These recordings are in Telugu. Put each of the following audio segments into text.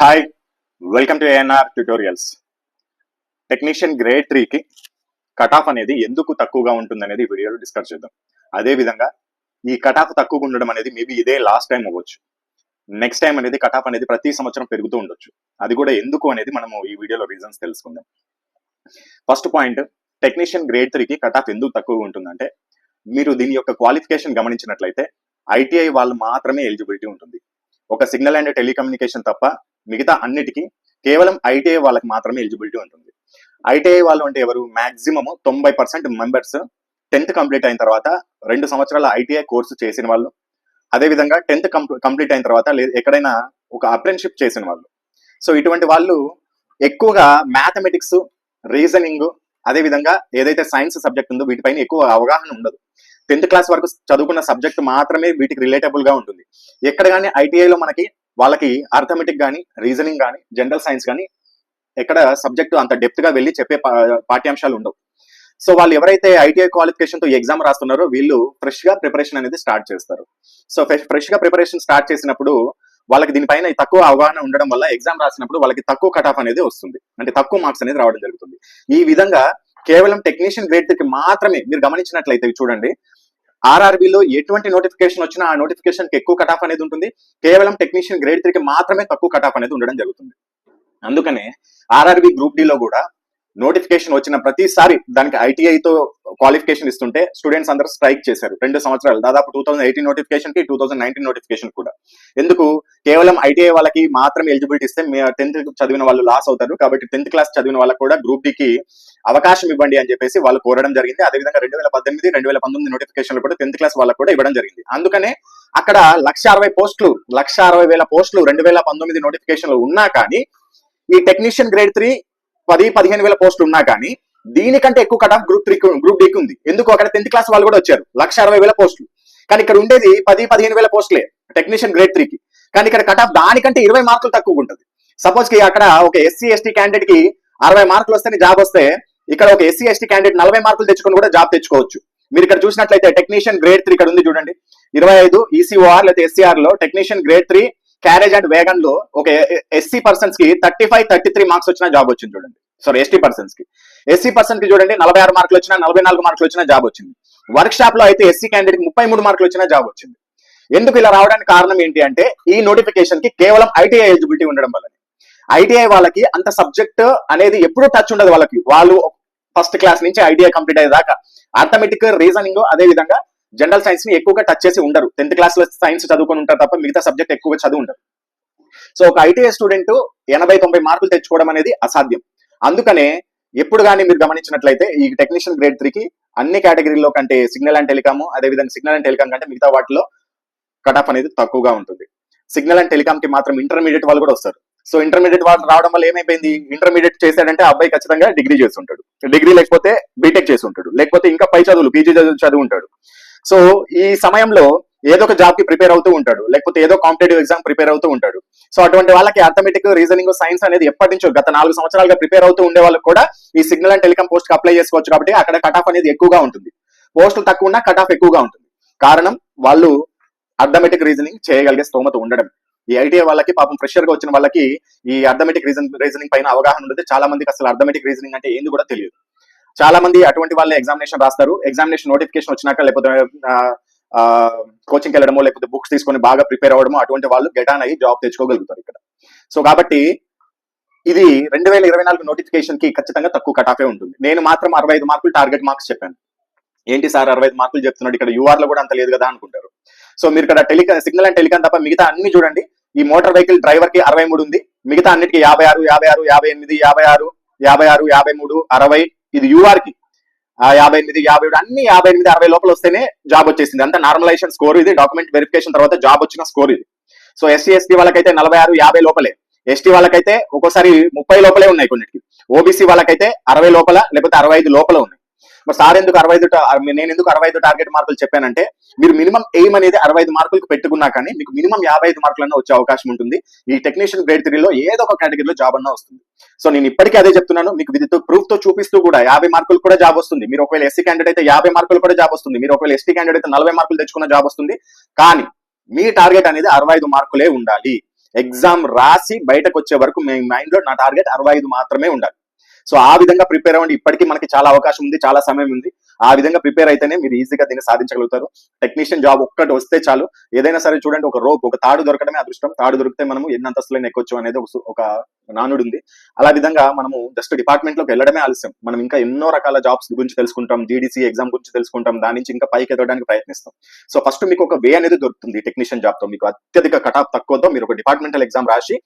Hi welcome to ANR tutorials technician grade త్రీకి కట్ ఆఫ్ అనేది ఎందుకు తక్కువగా ఉంటుంది అనేది ఈ వీడియోలో డిస్కస్ చేద్దాం. అదే విధంగా ఈ కట్ ఆఫ్ తక్కువగా ఉండడం అనేది మేబీ ఇదే లాస్ట్ టైం అవ్వచ్చు. నెక్స్ట్ టైం అనేది కట్ ఆఫ్ అనేది ప్రతి సంవత్సరం పెరుగుతూ ఉండొచ్చు. అది కూడా ఎందుకు అనేది మనము ఈ వీడియోలో రీజన్స్ తెలుసుకుందాం. ఫస్ట్ పాయింట్ టెక్నీషియన్ గ్రేడ్ త్రీకి కట్ ఆఫ్ ఎందుకు తక్కువగా ఉంటుందంటే మీరు దీని యొక్క క్వాలిఫికేషన్ గమనించినట్లయితే ఐటీఐ వాళ్ళు మాత్రమే ఎలిజిబిలిటీ ఉంటుంది. ఒక సిగ్నల్ అండ్ టెలికమ్యూనికేషన్ తప్ప మిగతా అన్నిటికీ కేవలం ఐటీఐ వాళ్ళకి మాత్రమే ఎలిజిబిలిటీ ఉంటుంది. ఐటీఐ వాళ్ళు అంటే ఎవరు? మాక్సిమం తొంభై పర్సెంట్ మెంబర్స్ టెన్త్ కంప్లీట్ అయిన తర్వాత రెండు సంవత్సరాల ఐటీఐ కోర్సు చేసిన వాళ్ళు. అదేవిధంగా టెన్త్ కంప్లీట్ అయిన తర్వాత ఎక్కడైనా ఒక అప్రెంటిషిప్ చేసిన వాళ్ళు. సో ఇటువంటి వాళ్ళు ఎక్కువగా మ్యాథమెటిక్స్ రీజనింగ్ అదేవిధంగా ఏదైతే సైన్స్ సబ్జెక్ట్ ఉందో వీటిపైన ఎక్కువ అవగాహన ఉండదు. టెన్త్ క్లాస్ వరకు చదువుకున్న సబ్జెక్ట్ మాత్రమే వీటికి రిలేటబుల్గా ఉంటుంది. ఎక్కడ కానీ ఐటీఐలో మనకి వాళ్ళకి అర్థమెటిక్ కానీ రీజనింగ్ కానీ జనరల్ సైన్స్ కానీ ఎక్కడ సబ్జెక్ట్ అంత డెప్త్గా వెళ్ళి చెప్పే పాఠ్యాంశాలు ఉండవు. సో వాళ్ళు ఎవరైతే ఐటీఐ క్వాలిఫికేషన్తో ఎగ్జామ్ రాస్తున్నారో వీళ్ళు ఫ్రెష్గా ప్రిపరేషన్ అనేది స్టార్ట్ చేస్తారు. సో ఫ్రెష్గా ప్రిపరేషన్ స్టార్ట్ చేసినప్పుడు వాళ్ళకి దీనిపైన తక్కువ అవగాహన ఉండడం వల్ల ఎగ్జామ్ రాసినప్పుడు వాళ్ళకి తక్కువ కట్ ఆఫ్ అనేది వస్తుంది. అంటే తక్కువ మార్క్స్ అనేది రావడం జరుగుతుంది. ఈ విధంగా కేవలం టెక్నీషియన్ గ్రేడ్కి మాత్రమే మీరు గమనించినట్లయితే చూడండి ఆర్ఆర్బిలో ఎటువంటి నోటిఫికేషన్ వచ్చినా ఆ నోటిఫికేషన్కి ఎక్కువ కట్ ఆఫ్ అనేది ఉంటుంది. కేవలం టెక్నీషియన్ గ్రేడ్ త్రీకి మాత్రమే తక్కువ కట్ ఆఫ్ అనేది ఉండడం జరుగుతుంది. అందుకనే ఆర్ఆర్బి గ్రూప్ డిలో కూడా నోటిఫికేషన్ వచ్చిన ప్రతిసారి దానికి ఐటీఐతో తో క్వాలిఫికేషన్ ఇస్తుంటే స్టూడెంట్స్ అందరూ స్ట్రైక్ చేశారు. రెండు సంవత్సరాలు దాదాపు టూ థౌసండ్ ఎయిటీన్ నోటిఫికేషన్కి టూ థౌసండ్ నైన్టీన్ నోటిఫికేషన్ కూడా. ఎందుకు? కేవలం ఐటీఐ వాళ్ళకి మాత్రం ఎలిజిబిలిటీ ఇస్తే టెన్త్ చదివిన వాళ్ళు లాస్ అవుతారు. కాబట్టి టెన్త్ క్లాస్ చదివిన వాళ్ళకి కూడా గ్రూప్ డికి అవకాశం ఇవ్వండి అని చెప్పేసి వాళ్ళు కోరడం జరిగింది. అదేవిధంగా రెండు వేల పద్దెనిమిది రెండు వేల పంతొమ్మిది నోటిఫికేషన్లు కూడా టెన్త్ క్లాస్ వాళ్ళకు కూడా ఇవ్వడం జరిగింది. అందుకనే అక్కడ లక్ష అరవై పోస్టులు లక్ష అరవై వేల పోస్టులు రెండు వేల పంతొమ్మిది నోటిఫికేషన్లు ఉన్నా కానీ ఈ టెక్నీషియన్ గ్రేడ్ త్రీ పది పదిహేను వేల పోస్టులు ఉన్నా కానీ దీనికంటే ఎక్కువ cut off group three group డీకి ఉంది. ఎందుకు? అక్కడ టెన్త్ క్లాస్ వాళ్ళు కూడా వచ్చారు. లక్ష అరవై వేల పోస్టులు. కానీ ఇక్కడ ఉండేది పది పదిహేను వేల పోస్టులే టెక్నీషియన్ గ్రేడ్ త్రీకి కానీ ఇక్కడ కట్ ఆఫ్ దానికంటే ఇరవై మార్కులు తక్కువ ఉంటుంది. సపోజ్కి అక్కడ ఒక ఎస్సీ ఎస్టీ క్యాండిడేట్కి అరవై మార్కులు వస్తేనే జాబ్ వస్తే ఇక్కడ ఒక ఎస్సీ ఎస్టీ క్యాండిడేట్ నలభై మార్కులు తెచ్చుకొని కూడా జాబ్ తెచ్చుకోవచ్చు. మీరు ఇక్కడ చూసినట్లయితే టెక్నీషియన్ గ్రేడ్ త్రీ ఇక్కడ ఉంది చూడండి. ఇరవై ఐదు ఈసీఓఆర్ లేదా ఎస్సీఆర్లో technician grade three carriage and వేగన్లో ఒక ఎస్సీ పర్సన్స్కి thirty five thirty three marks వచ్చిన జాబ్ వచ్చింది చూడండి. సారీ ఎస్టీ పర్సన్స్కి. ఎస్సీ పర్సన్కి చూడండి నలభై ఆరు మార్కులు వచ్చిన నలభై నాలుగు మార్కులు వచ్చిన జాబ్ వచ్చింది. వర్క్ షాప్లో అయితే ఎస్సీ క్యాండిడేట్ ముప్పై మూడు మార్కులు వచ్చిన జాబ్ వచ్చింది. ఎందుకు ఇలా రావడానికి కారణం ఏంటి అంటే ఈ నోటిఫికేషన్కి కేవలం ఐటీఐ ఎలిజిబిలిటీ ఉండడం వల్ల ఐటీఐ వాళ్ళకి అంత సబ్జెక్ట్ అనేది ఎప్పుడూ టచ్ ఉండదు వాళ్ళకి. వాళ్ళు ఫస్ట్ క్లాస్ నుంచి ఐడియా కంప్లీట్ అయ్యేదాకా. ఆర్థమెటిక్ రీజనింగ్ అదే విధంగా జనరల్ సైన్స్ని ఎక్కువగా టచ్ చేసి ఉండరు. టెన్త్ క్లాస్లో సైన్స్ చదువుకొని ఉంటారు తప్ప మిగతా సబ్జెక్ట్ ఎక్కువగా చదువు ఉండరు. సో ఒక ఐటీఐ స్టూడెంట్ ఎనభై తొంభై మార్కులు తెచ్చుకోవడం అనేది అసాధ్యం. అందుకనే ఎప్పుడు కానీ మీరు గమనించినట్లయితే ఈ టెక్నీషియన్ గ్రేడ్ త్రీకి అన్ని కేటగిరీలో కంటే సిగ్నల్ అండ్ టెలికామ్ అదేవిధంగా సిగ్నల్ అండ్ టెలికామ్ కంటే మిగతా వాటిలో కట్ ఆఫ్ అనేది తక్కువగా ఉంటుంది. సిగ్నల్ అండ్ టెలికామ్కి మాత్రం ఇంటర్మీడియట్ వాళ్ళు కూడా వస్తారు. సో ఇంటర్మీడియట్ వాళ్ళు రావడం వల్ల ఏమైపోయింది? ఇంటర్మీడియట్ చేశాడంటే అబ్బాయి ఖచ్చితంగా డిగ్రీ చేసి ఉంటాడు డిగ్రీ లేకపోతే బీటెక్ చేసి ఉంటాడు లేకపోతే ఇంకా పై చదువులు పీజీ చదువు చదివి ఉంటాడు సో ఈ సమయంలో ఏదో ఒక జాబ్కి ప్రిపేర్ అవుతూ ఉంటాడు. లేకపోతే ఏదో కాంపిటేటివ్ ఎగ్జామ్ ప్రిపేర్ అవుతూ ఉంటాడు. సో అటువంటి వాళ్ళకి అథమెటిక్ రీజనింగ్ సైన్స్ అనేది ఎప్పటి నుంచో గత నాలుగు సంవత్సరాలుగా ప్రిపేర్ అవుతూ ఉండే వాళ్ళకి కూడా ఈ సిగ్నల్ అండ్ టెలికామ్ పోస్ట్కి అప్లై చేసుకోవచ్చు కాబట్టి అక్కడ కట్ ఆఫ్ అనేది ఎక్కువగా ఉంటుంది. పోస్టులు తక్కువ ఉన్నా కట్ ఆఫ్ ఎక్కువగా ఉంటుంది. కారణం వాళ్ళు అర్థమెటిక్ రీజనింగ్ చేయగలిగే స్తోమత ఉండడం. ఈ ఐటీఐ వాళ్ళకి పాపం ఫ్రెషర్గా వచ్చిన వాళ్ళకి ఈ అర్థమెటిక్ రీజన్ రీజనింగ్ పైన అవగాహన ఉండదు. చాలా మందికి అసలు అర్థమెటిక్ రీజనింగ్ అంటే ఏంది కూడా తెలియదు. చాలా మంది అటువంటి వాళ్ళే ఎగ్జామినేషన్ రాస్తారు. ఎగ్జామినేషన్ నోటిఫికేషన్ వచ్చినాక లేకపోతే కోచింగ్ వెళ్ళడమో లేకపోతే బుక్స్ తీసుకొని బాగా ప్రిపేర్ అవ్వడమో అటువంటి వాళ్ళు గెటాన్ అయ్యి జాబ్ తెచ్చుకోగలుగుతారు ఇక్కడ. సో కాబట్టి ఇది రెండు వేల ఇరవై నాలుగు నోటిఫికేషన్కి ఖచ్చితంగా తక్కువ కట్ ఆఫే ఉంటుంది. నేను మాత్రం అరవై ఐదు మార్కులు టార్గెట్ మార్క్స్ చెప్పాను. ఏంటి సార్ అరవై ఐదు మార్కులు చెప్తున్నాడు? ఇక్కడ యూఆర్లో కూడా అంత లేదు కదా అనుకుంటారు. సో మీరు ఇక్కడ టెలికా సిగ్నల్ అండ్ టెలికాన్ తప్ప మిగతా అన్ని చూడండి. ఈ మోటార్ వెహికల్ డ్రైవర్కి అరవై మూడు ఉంది. మిగతా అన్నిటికీ యాభై ఆరు యాభై ఆరు యాభై ఎనిమిది యాభై ఆరు యాభై ఆరు యాభై మూడు అరవై. ఇది యూఆర్కి యాభై ఎనిమిది యాభై ఏడు అన్ని యాభై ఎనిమిది అరవై లోపల వస్తేనే జాబ్ వచ్చేసింది. అంత నార్మలైజేషన్ స్కోర్ ఇది. డాక్యుమెంట్ వెరిఫికేషన్ తర్వాత జాబ్ వచ్చిన స్కోర్ ఇది. సో ఎస్సీ ఎస్టీ వాళ్ళకైతే నలభై ఆరు యాభై లోపలే. ఎస్టీ వాళ్ళకైతే ఒక్కోసారి ముప్పై లోపలే ఉన్నాయి కొన్నిటికి. ఓబీసీ వాళ్ళకైతే అరవై లోపల లేకపోతే అరవై ఐదు లోపల ఉన్నాయి. మరి సార్ ఎందుకు అరవై ఐదు నేను ఎందుకు అరవై ఐదు టార్గెట్ మార్కులు చెప్పానంటే మీరు మినిమం ఎయిమ్ అనేది అరవై ఐదు మార్కులకు పెట్టుకున్నా కానీ మీకు మినిమం యాభై ఐదు మార్కులన్నా వచ్చే అవకాశం ఉంటుంది. ఈ టెక్నీషియన్ గ్రేడ్ త్రీలో ఏదో ఒక కేటగిరీలో జాబ్ అన్నా వస్తుంది. సో నేను ఇప్పటికీ అదే చెప్తున్నాను. మీకు విత్ ప్రూఫ్తో చూపిస్తూ కూడా యాభై మార్కులు కూడా జాబ్ వస్తుంది. మీరు ఒకవేళ ఎస్సీ క్యాండిడేట్ అయితే యాభై మార్కులు కూడా జాబ్ వస్తుంది. మీరు ఒకవేళ ఎస్టీ క్యాండిడేట్ అయితే నలభై మార్కులు తెచ్చుకున్న జాబ్ వస్తుంది. కానీ మీ టార్గెట్ అనేది అరవై ఐదు మార్కులే ఉండాలి. ఎగ్జామ్ రాసి బయటకు వచ్చే వరకు మీ మైండ్లో నా టార్గెట్ అరవై ఐదు మాత్రమే ఉండాలి. సో ఆ విధంగా ప్రిపేర్ అవ్వండి. ఇప్పటికీ మనకి చాలా అవకాశం ఉంది చాలా సమయం ఉంది. ఆ విధంగా ప్రిపేర్ అయితేనే మీరు ఈజీగా దీన్ని సాధించగలుగుతారు. టెక్నీషియన్ జాబ్ ఒక్కటి వస్తే చాలు. ఏదైనా సరే చూడండి ఒక రోప్ ఒక తాడు దొరకడమే అదృష్టం. తాడు దొరికితే మనము ఎన్ని అంతస్తులైన ఎక్కొచ్చు అనేది ఒక నానుడు ఉంది. అలా విధంగా మనము జస్ట్ డిపార్ట్మెంట్లోకి వెళ్ళడమే ఆలస్యం. మనం ఇంకా ఎన్నో రకాల జాబ్స్ గురించి తెలుసుకుంటాం జీడీసీ ఎగ్జామ్ గురించి తెలుసుకుంటాం దాని నుంచి ఇంకా పైకి ఎదగడానికి ప్రయత్నిస్తాం. సో ఫస్ట్ మీకు ఒక వే అనేది దొరుకుతుంది టెక్నీషియన్ జాబ్తో మీకు అత్యధిక కటాఫ్ తక్కువతో మీరు ఒక డిపార్ట్మెంటల్ ఎగ్జామ్ రాసి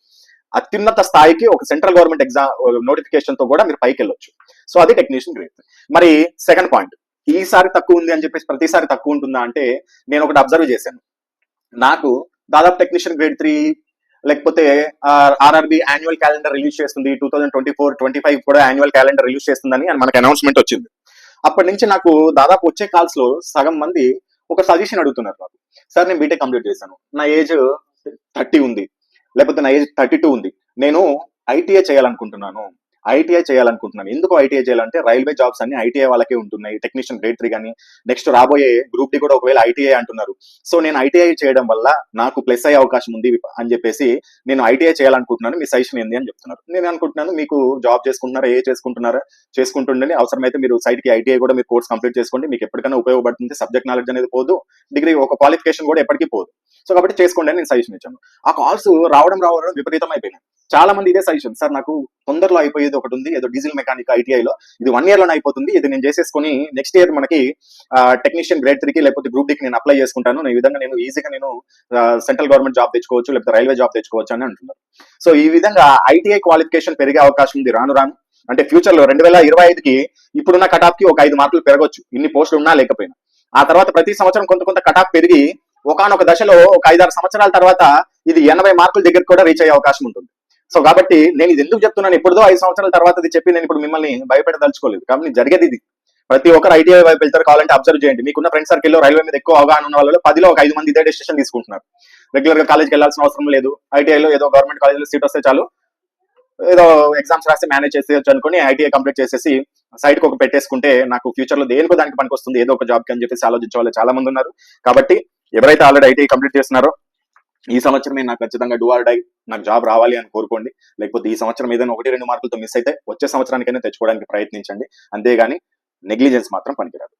అత్యున్నత స్థాయికి ఒక సెంట్రల్ గవర్నమెంట్ ఎగ్జామ్ నోటిఫికేషన్తో కూడా మీరు పైకి వెళ్ళొచ్చు సో అది టెక్నీషియన్ గ్రేడ్ మరి సెకండ్ పాయింట్ ఈసారి తక్కువ ఉంది అని చెప్పేసి ప్రతిసారి తక్కువ ఉంటుందా అంటే నేను ఒకటి అబ్జర్వ్ చేశాను. నాకు దాదాపు టెక్నీషియన్ గ్రేడ్ త్రీ లేకపోతే ఆర్ఆర్బి యాన్యువల్ క్యాలెండర్ రిలీజ్ చేస్తుంది. Two thousand twenty four twenty five కూడా యాన్యువల్ క్యాలెండర్ రిలీజ్ చేస్తుందని అని అనౌన్స్మెంట్ వచ్చింది. అప్పటి నుంచి నాకు దాదాపు వచ్చే కాల్స్లో సగం మంది ఒక సజెషన్ అడుగుతున్నారు నాకు. సార్ నేను బీటెక్ కంప్లీట్ చేశాను. నా ఏజ్ థర్టీ ఉంది. లేకపోతే నా ఏజ్ థర్టీ టూ ఉంది. నేను ఐటీఐ చేయాలనుకుంటున్నాను. ఐటీఐ చేయాలనుకుంటున్నాను. ఎందుకు ఐటీఐ చేయాలంటే రైల్వే జాబ్స్ అన్ని ఐటీఐ వాళ్ళకే ఉంటున్నాయి. టెక్నీషియన్ గ్రేడ్ త్రీ కానీ నెక్స్ట్ రాబోయే గ్రూప్ డి కూడా ఒకవేళ ఐటీఐ అంటున్నారు. సో నేను ఐటీఐ చేయడం వల్ల నాకు ప్లస్ అయ్యే అవకాశం ఉంది అని చెప్పేసి నేను ఐటీఐ చేయాలనుకుంటున్నాను. మీ సజెషన్ ఏంది అని చెప్తున్నారు. నేను అనుకుంటున్నాను మీకు జాబ్ చేసుకుంటున్నారా ఏ చేసుకుంటున్నారా చేసుకుంటుండని అవసరమైతే మీరు సైట్కి ఐటీఐ కూడా మీరు కోర్స్ కంప్లీట్ చేసుకోండి. మీకు ఎప్పటికైనా ఉపయోగపడుతుంది. సబ్జెక్ట్ నాలెడ్జ్ అనేది పోదు. డిగ్రీ ఒక క్వాలిఫికేషన్ కూడా ఎప్పటికీ పోదు. సో కాబట్టి చేసుకోండి అని నేను సజెషన్ ఇచ్చాను. ఆ కాల్స్ రావడం రావడం విపరీతం అయిపోయినాయి చాలా మంది ఇదే సజెషన్ సార్ నాకు తొందరలో అయిపోయేది ఒకటి ఉంది. ఏదో డీజిల్ మెకానిక్ ఐటీఐలో ఇది వన్ ఇయర్లోనే అయిపోతుంది. ఇది నేను చేసేసుకొని నెక్స్ట్ ఇయర్ మనకి టెక్నీషియన్ గ్రేడ్ త్రీకి లేకపోతే గ్రూప్ డికి నేను అప్లై చేసుకుంటాను. నేను ఈ విధంగా నేను ఈజీగా నేను సెంట్రల్ గవర్నమెంట్ జాబ్ తెచ్చుకోవచ్చు లేకపోతే రైల్వే జాబ్ తెచ్చుకోవచ్చు అని అంటున్నారు. సో ఈ విధంగా ఐటీఐ క్వాలిఫికేషన్ పెరిగే అవకాశం ఉంది. రాను రాను. అంటే ఫ్యూచర్లో రెండు వేల ఇరవై ఐదుకి ఇప్పుడున్న కటాఫ్కి ఒక ఐదు మార్కులు పెరగొచ్చు. ఇన్ని పోస్టులు ఉన్నా లేకపోయినా. ఆ తర్వాత ప్రతి సంవత్సరం కొంత కొంత కటాఫ్ పెరిగి ఒకనొక దశలో ఒక ఐదారు సంవత్సరాల తర్వాత ఇది ఎనభై మార్కుల దగ్గర కూడా రీచ్ అయ్యే అవకాశం ఉంటుంది. సో కాబట్టి నేను ఇది ఎందుకు చెప్తున్నాను? ఎప్పుడుదో ఐదు సంవత్సరాల తర్వాత ఇది చెప్పి నేను ఇప్పుడు మిమ్మల్ని భయపెట్టదలుచుకోలేదు. కాబట్టి జరిగేది ఇది. ప్రతి ఒక్కరు ఐటీఐ వైపు వెళ్తారు కావాలంటే అబ్జర్వ్ చేయండి. మీకున్న ఫ్రెండ్ సర్కిల్లో రైల్వే మీద ఎక్కువ అవగాహన ఉన్న వాళ్ళు పదిలో ఒక ఐదు మంది ఇదే డెసిషన్ తీసుకుంటున్నారు. రెగ్యులర్గా కాలేజ్కి వెళ్ళాల్సిన అవసరం లేదు. ఐటీఐలో ఏదో గవర్నమెంట్ కాలేజ్లో సీట్ వస్తే చాలు. ఏదో ఎగ్జామ్స్ రాసి మేనేజ్ చేసేయచ్చు అనుకుని ఐటీఐ కంప్లీట్ చేసేసి సైడ్కి ఒక పెట్టేసుకుంటే నాకు ఫ్యూచర్లో దేనికో దానికి పనికి వస్తుంది ఏదో ఒక జాబ్కి అని చెప్పేసి ఆలోచించే వాళ్ళు చాలా మంది ఉన్నారు. కాబట్టి ఎవరైతే ఆల్రెడీ ఐటీఐ కంప్లీట్ చేస్తున్నారో ఈ సంవత్సరమే నాకు ఖచ్చితంగా డూ ఆర్ డై నాకు జాబ్ రావాలి అని కోరుకోండి. లేకపోతే ఈ సంవత్సరం ఏదైనా ఒకటి రెండు మార్కులతో మిస్ అయితే వచ్చే సంవత్సరానికైనా తెచ్చుకోవడానికి ప్రయత్నించండి. అంతేగాని నెగ్లిజెన్స్ మాత్రం పనికిరాదు.